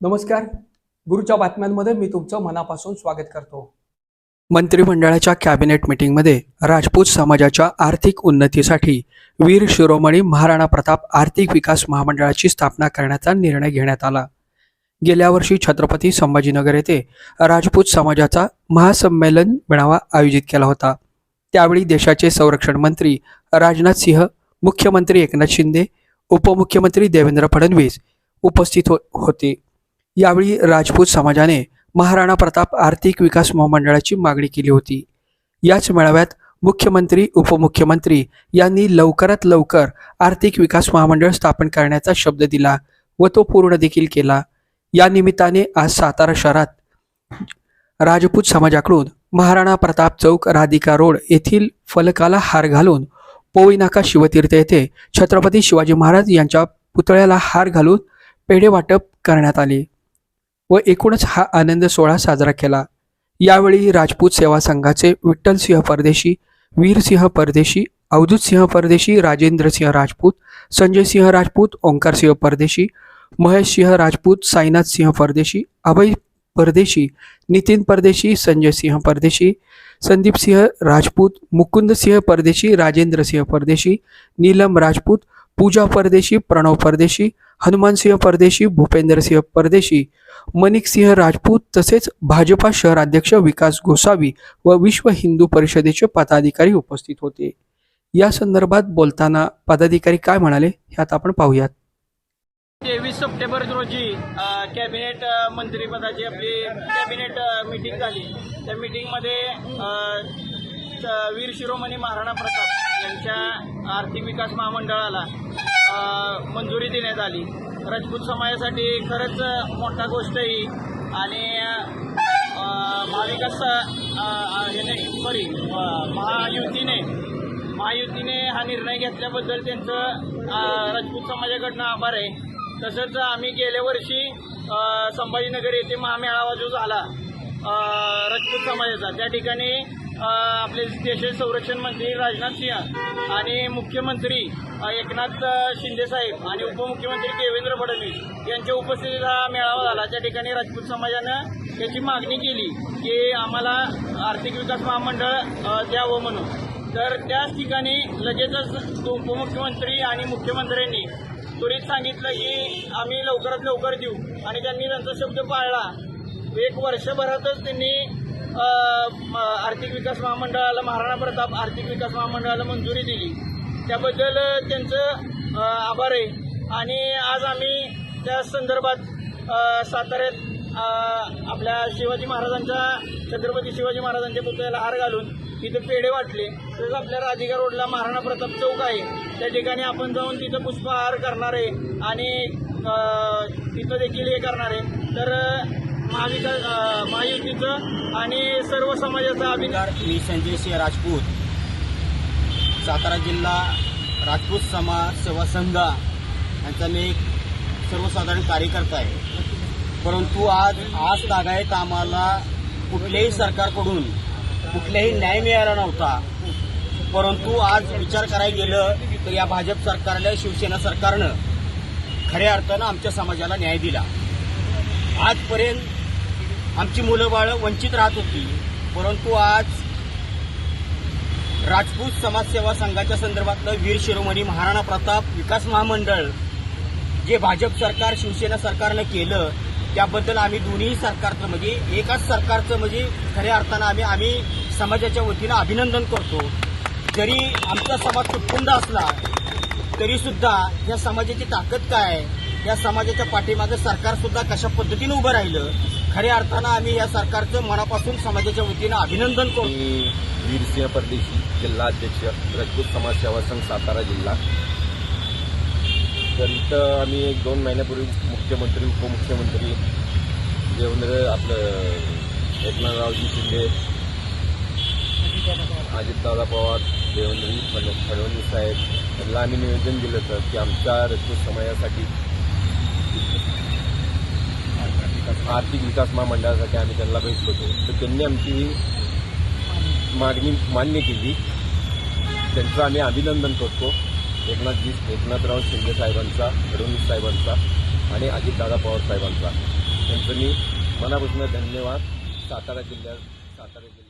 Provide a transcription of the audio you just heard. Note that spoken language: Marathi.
नमस्कार. गुरुच्या बातम्यांमध्ये मी तुमचं मनापासून स्वागत करतो. मंत्रिमंडळाच्या कॅबिनेट मीटिंगमध्ये राजपूत समाजाच्या आर्थिक उन्नतीसाठी वीर शिरोमणी महाराणा प्रताप आर्थिक विकास महामंडळाची स्थापना करण्याचा निर्णय घेण्यात आला. गेल्या वर्षी छत्रपती संभाजीनगर येथे राजपूत समाजाचा महासंमेलन मेळावा आयोजित केला होता. त्यावेळी देशाचे संरक्षण मंत्री राजनाथ सिंह मुख्यमंत्री एकनाथ शिंदे उपमुख्यमंत्री देवेंद्र फडणवीस उपस्थित हो- होते. यावेळी राजपूत समाजाने महाराणा प्रताप आर्थिक विकास महामंडळाची मागणी केली होती. याच मेळाव्यात मुख्यमंत्री उपमुख्यमंत्री यांनी लवकरात लवकर आर्थिक विकास महामंडळ स्थापन करण्याचा शब्द दिला व तो पूर्ण देखील केला. या निमित्ताने आज सातारा शहरात राजपूत समाजाकडून महाराणा प्रताप चौक राधिका रोड येथील फलकाला हार घालून पोईनाका शिवतीर्थ येथे छत्रपती शिवाजी महाराज यांच्या पुतळ्याला हार घालून पेढे वाटप करण्यात आले. व एकूणच हा आनंद सोहळा साजरा केला. यावेळी राजपूत सेवा संघाचे विठ्ठलसिंह परदेशी वीरसिंह परदेशी अवधूतसिंह परदेशी राजेंद्रसिंह राजपूत संजयसिंह राजपूत ओंकारसिंह परदेशी महेशसिंह राजपूत साईनाथसिंह परदेशी अभय परदेशी नितीन परदेशी संजयसिंह परदेशी संदीपसिंह राजपूत मुकुंदसिंह परदेशी राजेंद्रसिंह परदेशी नीलम राजपूत पूजा परदेशी प्रणव परदेशी हनुमानसिंह परदेशी भूपेंद्रसिंह परदेशी मनिकसिंह राजपूत तसेच भाजपा शहराध्यक्ष विकास गोसावी व विश्व हिंदू परिषदेचे पदाधिकारी उपस्थित होते. या संदर्भात बोलताना पदाधिकारी काय म्हणाले ह्यात आपण पाहूयात. तेवीस सप्टेंबर रोजी कॅबिनेट मंत्रीपदाची आपली कॅबिनेट मिटिंग झाली. त्या मिटिंगमध्ये वीर शिरोमणी महाराणा प्रताप यांच्या आर्थिक विकास महामंडळाला मंजुरी देण्यात आली. राजपूत समाजासाठी खरंच मोठा गोष्ट ही आणि महाविकास हे नाही सॉरी महायुतीने महायुतीने हा निर्णय घेतल्याबद्दल त्यांचं राजपूत समाजाकडनं आभार आहे. तसंच आम्ही गेल्या वर्षी संभाजीनगर येथे महामेळावा जो झाला राजपूत समाजाचा त्या ठिकाणी आपले देशाचे संरक्षण मंत्री राजनाथ सिंह आणि मुख्यमंत्री एकनाथ शिंदे साहेब आणि उपमुख्यमंत्री देवेंद्र फडणवीस यांच्या उपस्थितीत हा मेळावा झाला. त्या ठिकाणी राजपूत समाजानं याची मागणी केली की आम्हाला आर्थिक विकास महामंडळ द्यावं म्हणून. तर त्याच ठिकाणी लगेचच उपमुख्यमंत्री आणि मुख्यमंत्र्यांनी त्वरित सांगितलं की आम्ही लवकरात लवकर देऊ. आणि त्यांनी त्यांचा शब्द पाळला. एक वर्षभरातच त्यांनी आर्थिक विकास महामंडळाला महाराणा प्रताप आर्थिक विकास महामंडळाला मंजुरी दिली. त्याबद्दल त्यांचं आभार आहे. आणि आज आम्ही त्या संदर्भात साताऱ्यात आपल्या शिवाजी महाराजांच्या छत्रपती शिवाजी महाराजांच्या पुतळ्याला हार घालून तिथं पेढे वाटले. तसंच आपल्या राधिका रोडला महाराणा प्रताप चौक आहे. त्या ठिकाणी आपण जाऊन तिथं पुष्पहार करणार आहे आणि तिथं देखील हे करणार आहे. तर अ, महायुतीचं आणि सर्व समाजाचं अभिनंदन मी संजय सिंह राजपूत. सातारा जिल्हा राजपूत समाज सेवा संघ यांचा मी एक सर्वसाधारण कार्यकर्ता आहे. परंतु आज आज तागायत आम्हाला कुठल्याही सरकारकडून कुठलाही न्याय मिळाला नव्हता. परंतु आज विचार करायला गेलं तर या भाजप सरकारला शिवसेना सरकारनं खऱ्या अर्थानं आमच्या समाजाला न्याय दिला. आजपर्यंत आमची मुलं बाळं वंचित राहत होती. परंतु आज राजपूत समाजसेवा संघाच्या संदर्भातलं वीर शिरोमणी महाराणा प्रताप विकास महामंडळ जे भाजप सरकार शिवसेना सरकारनं केलं त्याबद्दल आम्ही दोन्ही सरकारचं म्हणजे एकाच सरकारचं म्हणजे खऱ्या अर्थानं आम्ही आम्ही समाजाच्या वतीनं अभिनंदन करतो. जरी आमचा समाज तुटपुंड असला तरीसुद्धा या समाजाची ताकद काय? आहे या समाजाच्या पाठीमागं सरकारसुद्धा कशा पद्धतीनं उभं राहिलं? खऱ्या अर्थानं आम्ही या सरकारचं मनापासून समाजाच्या वतीनं अभिनंदन करू मी वीरसिंह परदेशी जिल्हा अध्यक्ष राजपूत समाज सेवा संघ सातारा जिल्हा. तर इथं आम्ही एक दोन महिन्यापूर्वी मुख्यमंत्री उपमुख्यमंत्री देवेंद्र आपलं एकनाथरावजी शिंदे अजितदादा पवार देवेंद्रजी फड फडणवीस साहेब यांना आम्ही निवेदन दिलं होतं की आमच्या रजपूत समाजासाठी आर्थिक विकास महामंडळासाठी आम्ही त्यांना भेटलो होतो तर त्यांनी आमची ही मागणी मान्य केली. त्यांचं आम्ही अभिनंदन करतो. एकनाथजी एकनाथराव शिंदे साहेबांचा फडणवीस साहेबांचा आणि अजितदादा पवार साहेबांचा. त्यांचं मी मनापासून धन्यवाद. सातारा जिल्ह्यात सातारा जिल्ह्यात